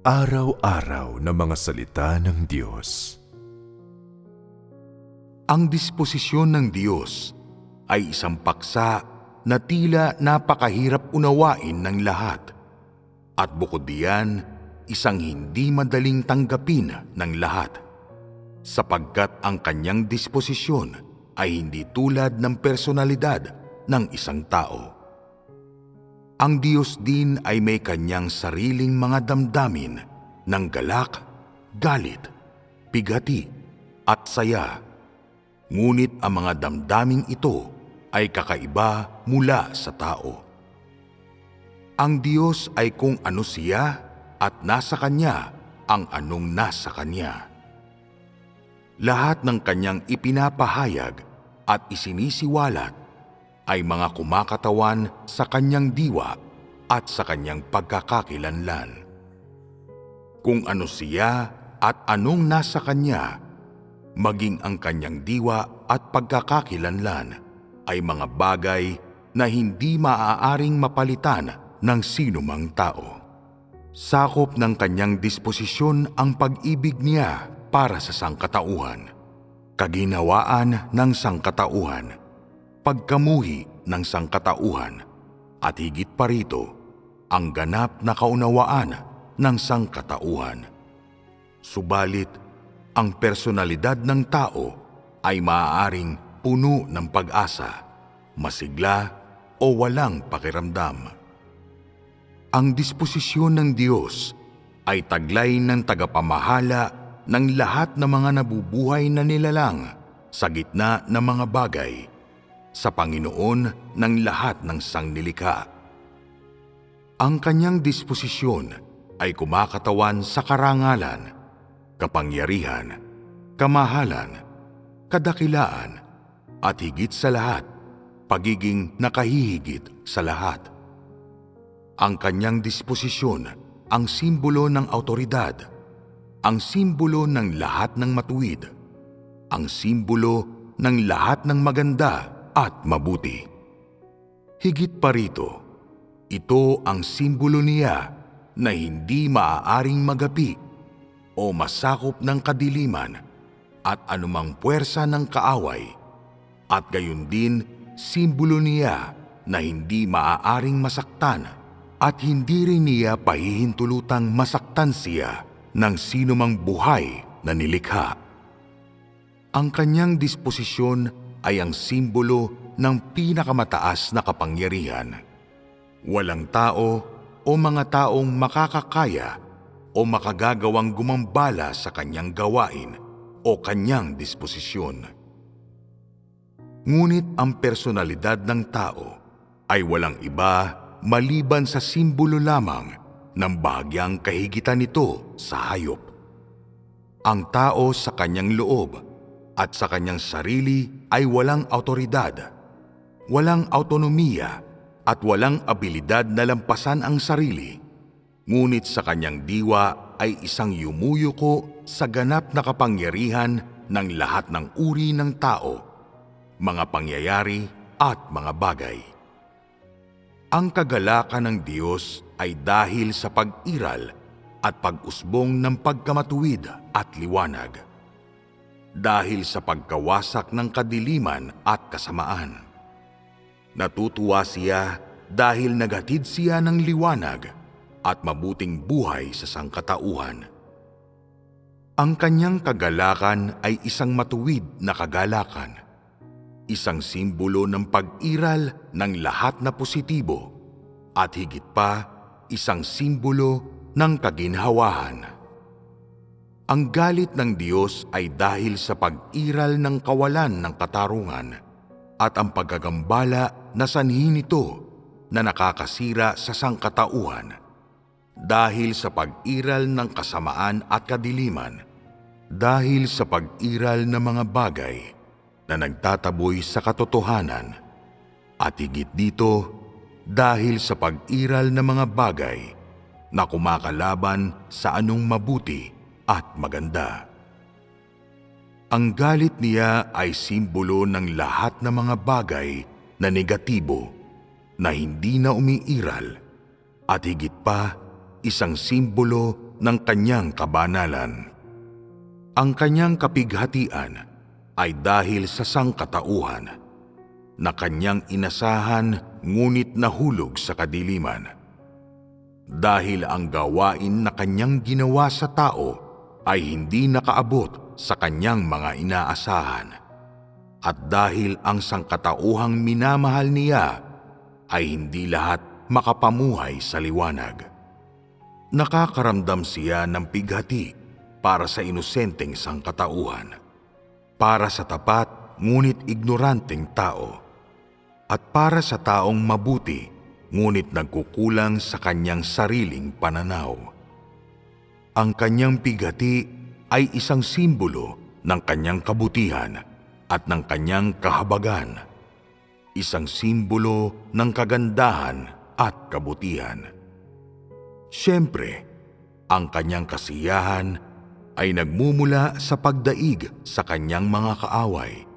Araw-araw na mga salita ng Diyos. Ang disposisyon ng Diyos ay isang paksa na tila napakahirap unawain ng lahat. At bukod diyan, isang hindi madaling tanggapin ng lahat. Sapagkat ang kanyang disposisyon ay hindi tulad ng personalidad ng isang tao. Ang Diyos din ay may kanyang sariling mga damdamin ng galak, galit, pigati, at saya. Ngunit ang mga damdaming ito ay kakaiba mula sa tao. Ang Diyos ay kung ano siya at nasa Kanya ang anong nasa Kanya. Lahat ng Kanyang ipinapahayag at isinisiwalat ay mga kumakatawan sa Kanyang diwa at sa Kanyang pagkakakilanlan. Kung ano siya at anong nasa Kanya, maging ang Kanyang diwa at pagkakakilanlan ay mga bagay na hindi maaaring mapalitan ng sinumang tao. Sakop ng kanyang disposisyon ang pag-ibig niya para sa sangkatauhan, kaginawaan ng sangkatauhan, pagkamuhi ng sangkatauhan, at higit pa rito, ang ganap na kaunawaan ng sangkatauhan. Subalit, ang personalidad ng tao ay maaaring puno ng pag-asa, masigla o walang pakiramdam. Ang disposisyon ng Diyos ay taglay ng tagapamahala ng lahat ng mga nabubuhay na nilalang sa gitna ng mga bagay sa Panginoon ng lahat ng sangnilikha. Ang kanyang disposisyon ay kumakatawan sa karangalan, kapangyarihan, kamahalan, kadakilaan, at higit sa lahat, pagiging nakahihigit sa lahat. Ang kanyang disposisyon ang simbolo ng autoridad, ang simbolo ng lahat ng matuwid, ang simbolo ng lahat ng maganda at mabuti. Higit pa rito, ito ang simbolo niya na hindi maaaring magapi o masakop ng kadiliman at anumang puwersa ng kaaway at gayon din simbolo niya na hindi maaaring masaktan at hindi rin niya pahihintulutang masaktan siya ng sinumang buhay na nilikha. Ang kanyang disposisyon ay ang simbolo ng pinakamataas na kapangyarihan. Walang tao o mga taong makakakaya o makagagawang gumambala sa kanyang gawain o kanyang disposisyon. Ngunit ang personalidad ng tao ay walang iba maliban sa simbolo lamang ng bahagyang kahigitan nito sa hayop. Ang tao sa kanyang loob at sa kanyang sarili ay walang autoridad, walang autonomiya at walang abilidad na lampasan ang sarili. Ngunit sa kanyang diwa ay isang yumuyuko sa ganap na kapangyarihan ng lahat ng uri ng tao, mga pangyayari at mga bagay. Ang kagalakan ng Diyos ay dahil sa pag-iral at pag-usbong ng pagkamatuwid at liwanag. Dahil sa pagkawasak ng kadiliman at kasamaan. Natutuwa siya dahil naghatid siya ng liwanag at mabuting buhay sa sangkatauhan. Ang kanyang kagalakan ay isang matuwid na kagalakan isang simbolo ng pag-iral ng lahat na positibo at higit pa isang simbolo ng kaginhawahan. Ang galit ng Diyos ay dahil sa pag-iral ng kawalan ng katarungan at ang pagagambala na sanhi nito na nakakasira sa sangkatauhan. Dahil sa pag-iral ng kasamaan at kadiliman dahil sa pag-iral ng mga bagay na nagtataboy sa katotohanan at higit dito dahil sa pag-iral ng mga bagay na kumakalaban sa anong mabuti at maganda. Ang galit niya ay simbolo ng lahat ng mga bagay na negatibo na hindi na umiiral at higit pa isang simbolo ng kanyang kabanalan. Ang kanyang kapighatian ay dahil sa sangkatauhan na kanyang inasahan ngunit nahulog sa kadiliman. Dahil ang gawain na kanyang ginawa sa tao ay hindi nakaabot sa kanyang mga inaasahan. At dahil ang sangkatauhang minamahal niya ay hindi lahat makapamuhay sa liwanag. Nakakaramdam siya ng pighati para sa inosenteng sangkatauhan, para sa tapat ngunit ignoranteng tao, at para sa taong mabuti ngunit nagkukulang sa kanyang sariling pananaw. Ang kanyang pighati ay isang simbolo ng kanyang kabutihan at ng kanyang kahabagan, isang simbolo ng kagandahan at kabutihan. Siyempre, ang kanyang kasiyahan ay nagmumula sa pagdaig sa kanyang mga kaaway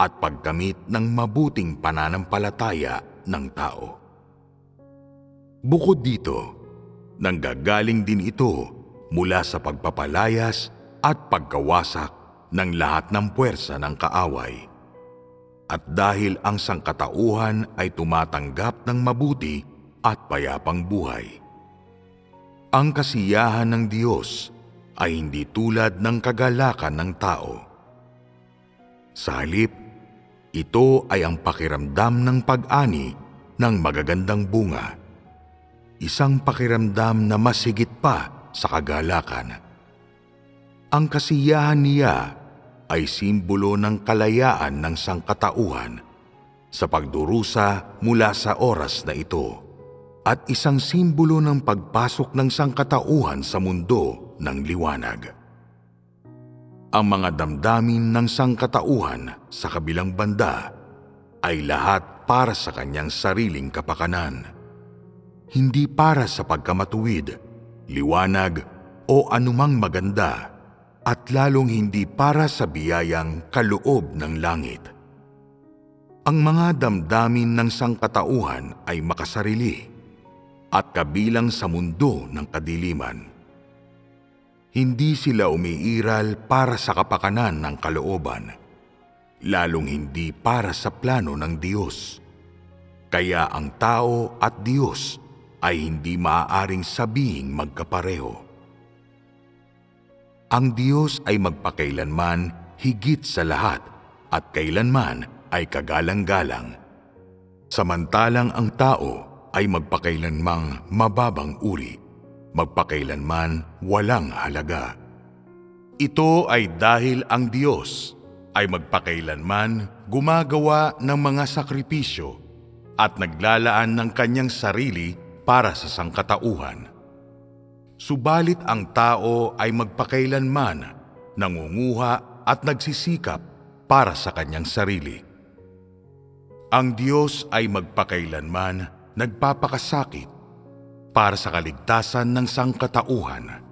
at pagkamit ng mabuting pananampalataya ng tao. Bukod dito, nanggagaling din ito mula sa pagpapalayas at pagkawasak ng lahat ng puwersa ng kaaway. At dahil ang sangkatauhan ay tumatanggap ng mabuti at payapang buhay. Ang kasiyahan ng Diyos ay hindi tulad ng kagalakan ng tao. Sa halip, ito ay ang pakiramdam ng pag-ani ng magagandang bunga. Isang pakiramdam na mas higit pa sa kagalakan. Ang kasiyahan niya ay simbolo ng kalayaan ng sangkatauhan sa pagdurusa mula sa oras na ito at isang simbolo ng pagpasok ng sangkatauhan sa mundo ng liwanag. Ang mga damdamin ng sangkatauhan sa kabilang banda ay lahat para sa kanyang sariling kapakanan. Hindi para sa pagkamatuwid, liwanag o anumang maganda at lalong hindi para sa biyayang kaloob ng langit. Ang mga damdamin ng sangkatauhan ay makasarili at kabilang sa mundo ng kadiliman. Hindi sila umiiral para sa kapakanan ng kalooban, lalong hindi para sa plano ng Diyos. Kaya ang tao at Diyos ay hindi maaaring sabihing magkapareho. Ang Diyos ay magpakailanman higit sa lahat at kailanman ay kagalang-galang. Samantalang ang tao ay magpakailanmang mababang uri, magpakailanman walang halaga. Ito ay dahil ang Diyos ay magpakailanman gumagawa ng mga sakripisyo at naglalaan ng kanyang sarili para sa sangkatauhan. Subalit ang tao ay magpakailanman nangunguha at nagsisikap para sa kanyang sarili. Ang Diyos ay magpakailanman nagpapakasakit para sa kaligtasan ng sangkatauhan.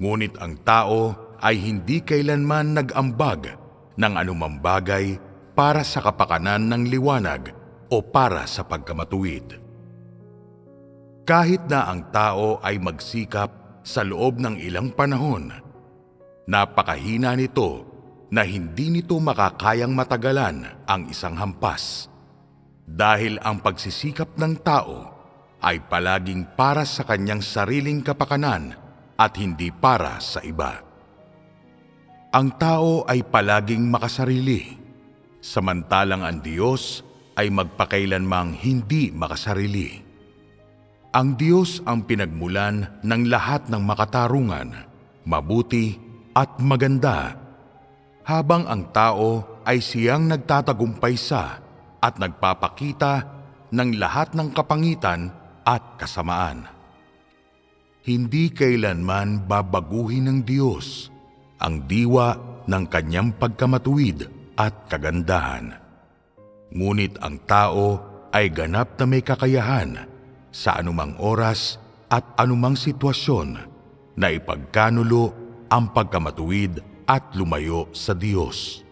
Ngunit ang tao ay hindi kailanman nag-ambag ng anumang bagay para sa kapakanan ng liwanag o para sa pagkamatuwid. Kahit na ang tao ay magsikap sa loob ng ilang panahon, napakahina nito na hindi nito makakayang matagalan ang isang hampas. Dahil ang pagsisikap ng tao ay palaging para sa kanyang sariling kapakanan at hindi para sa iba. Ang tao ay palaging makasarili, samantalang ang Diyos ay magpakailanmang hindi makasarili. Ang Diyos ang pinagmulan ng lahat ng makatarungan, mabuti at maganda, habang ang tao ay siyang nagtatagumpay sa at nagpapakita ng lahat ng kapangitan at kasamaan. Hindi kailanman babaguhin ng Diyos ang diwa ng kanyang pagkamatuwid at kagandahan. Ngunit ang tao ay ganap na may kakayahan sa anumang oras at anumang sitwasyon na ipagkanulo ang pagkamatuwid at lumayo sa Diyos.